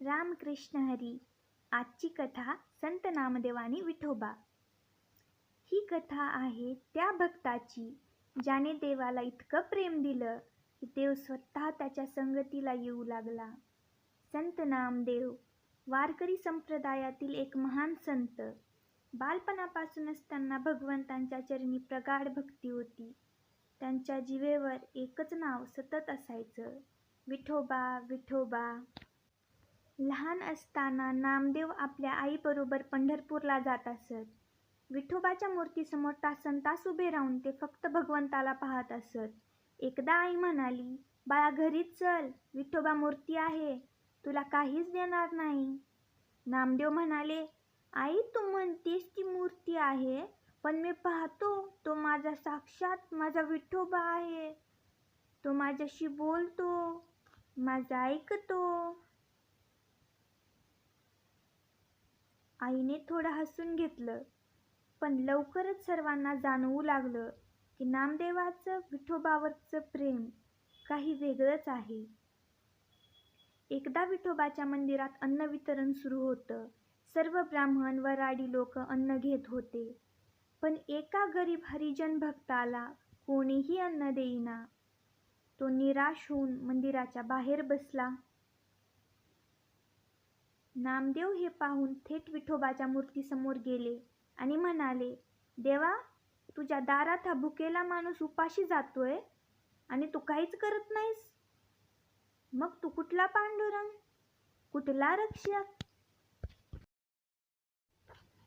रामकृष्ण हरी आजची कथा संत नामदेवानी विठोबा. ही कथा आहे त्या भक्ताची ज्याने देवाला इतकं प्रेम दिलं की देव स्वतः त्याच्या संगतीला येऊ लागला. संत नामदेव वारकरी संप्रदायातील एक महान संत. बालपणापासूनच त्यांना भगवंतांच्या चरणी प्रगाढ भक्ती होती. त्यांच्या जिवेवर एकच नाव सतत असायचं विठोबा विठोबा. लहान असताना नामदेव आपल्या आईबरोबर पंढरपूरला जात असत. विठोबाच्या मूर्तीसमोर तासन तास उभे राहून ते फक्त भगवंताला पाहत असत. एकदा आई म्हणाली बाळा घरीच चल. विठोबा मूर्ती आहे. तुला काहीच देणार नाही. नामदेव म्हणाले आई तू म्हणतेस ती मूर्ती आहे पण मी पाहतो तो माझा साक्षात माझा विठोबा आहे. तो माझ्याशी बोलतो माझं ऐकतो. आईने थोडं हसून घेतलं. पण लवकरच सर्वांना जाणवू लागलं की नामदेवाचं विठोबावरचं प्रेम काही वेगळंच आहे. एकदा विठोबाच्या मंदिरात अन्न वितरण सुरू होतं. सर्व ब्राह्मण वराडी लोक अन्न घेत होते. पण एका गरीब हरिजन भक्ताला कोणीही अन्न देईना. तो निराश होऊन मंदिराच्या बाहेर बसला. नामदेव हे पाहून थेट विठोबाच्या मूर्तीसमोर गेले आणि म्हणाले देवा तुझ्या दारात हा भुकेला माणूस उपाशी जातोय आणि तू काहीच करत नाहीस? मग तू कुठला पांडुरंग? कुठला रक्षक?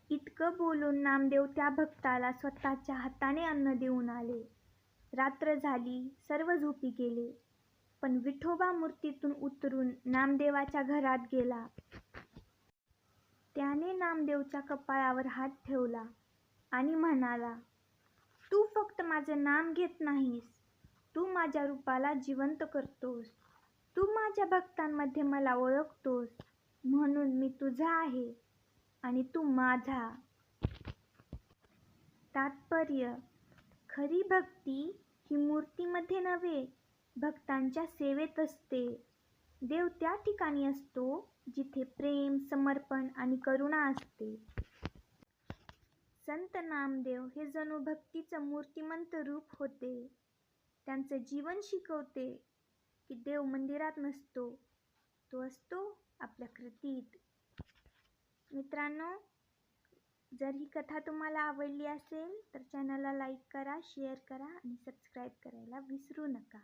इतकं बोलून नामदेव त्या भक्ताला स्वतःच्या हाताने अन्न देऊन आले. रात्र झाली सर्व झोपी गेले. पण विठोबा मूर्तीतून उतरून नामदेवाच्या घरात गेला. त्याने नामदेवच्या कपाळावर हात ठेवला आणि म्हणाला तू फक्त माझं नाम घेत नाहीस. तू माझ्या रूपाला जिवंत करतोस. तू माझ्या भक्तांमध्ये मला ओळखतोस. म्हणून मी तुझा आहे आणि तू माझा. तात्पर्य खरी भक्ती ही मूर्तीमध्ये नव्हे भक्तांच्या सेवेत असते. देव त्या ठिकाणी असतो जिथे प्रेम समर्पण आणि करुणा असते. संत नामदेव हे जणू भक्तीचं मूर्तिमंत रूप होते. त्यांचं जीवन शिकवते की देव मंदिरात नसतो तो असतो आपल्या कृतीत. मित्रांनो जर ही कथा तुम्हाला आवडली असेल तर चॅनलला लाईक करा शेअर करा आणि सबस्क्राईब करायला विसरू नका.